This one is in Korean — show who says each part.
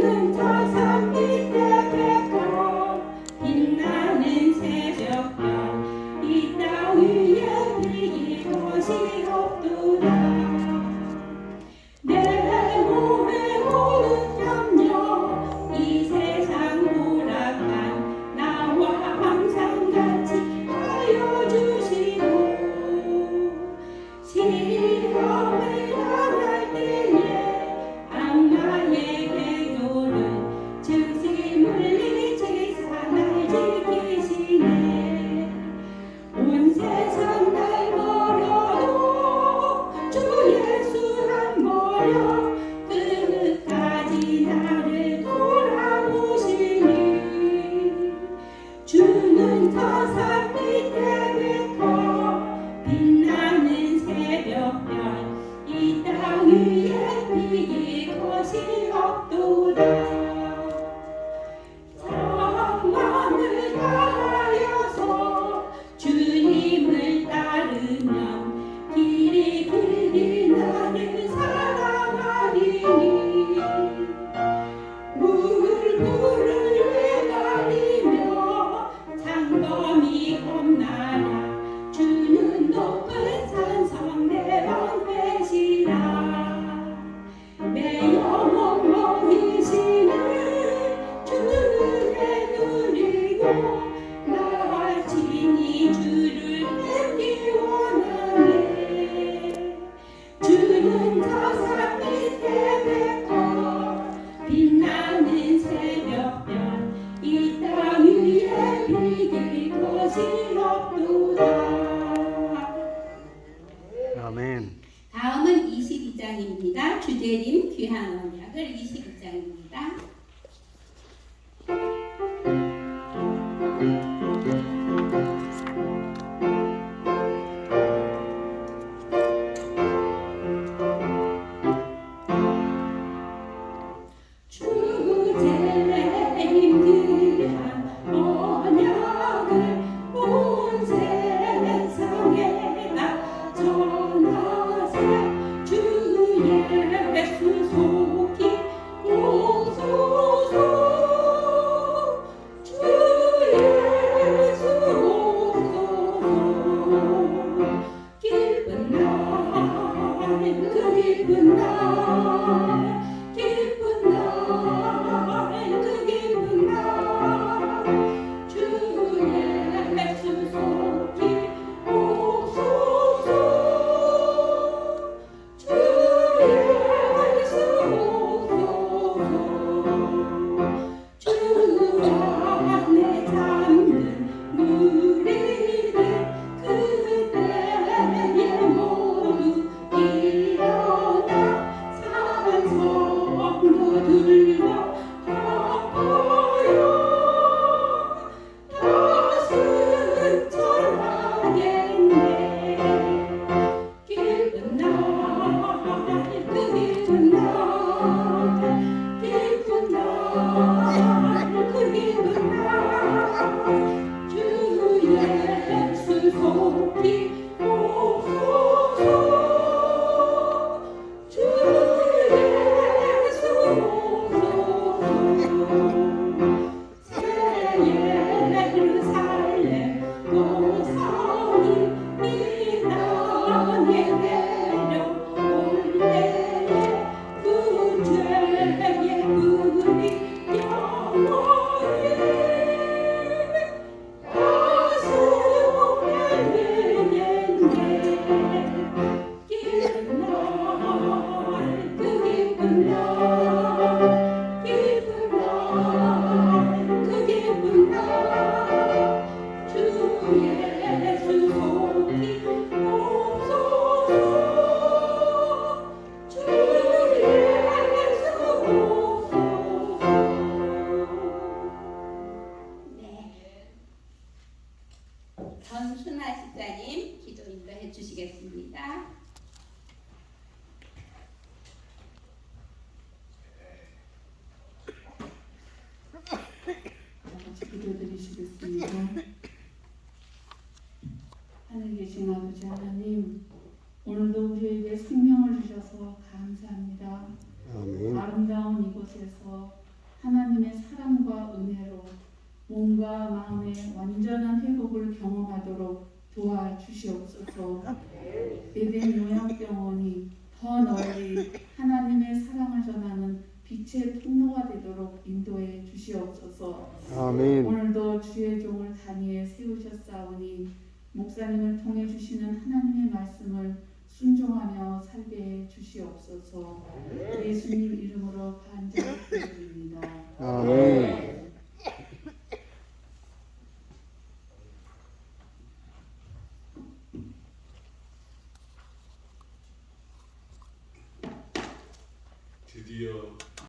Speaker 1: 주는 Rosie of 何? 전순아 집사님 기도 인도해 주시겠습니다. 기도드리시겠습니다. 하늘에 계신 아버지 하나님, 오늘도 우리에게 생명을 주셔서 감사합니다.
Speaker 2: 아멘.
Speaker 1: 아름다운 이곳에서 하나님의
Speaker 3: 사랑과 은혜로
Speaker 4: 몸과 마음의 완전한 회복을 경험하도록 도와주시옵소서. 에덴 요양병원이 더 널리 하나님의 사랑을 전하는 빛의 통로가 되도록 인도해 주시옵소서.
Speaker 2: 아멘.
Speaker 4: 오늘도 주의 종을 단위에 세우셨사오니 목사님을 통해 주시는 하나님의 말씀을 순종하며 살게 해 주시옵소서. 예수님 이름으로 간절히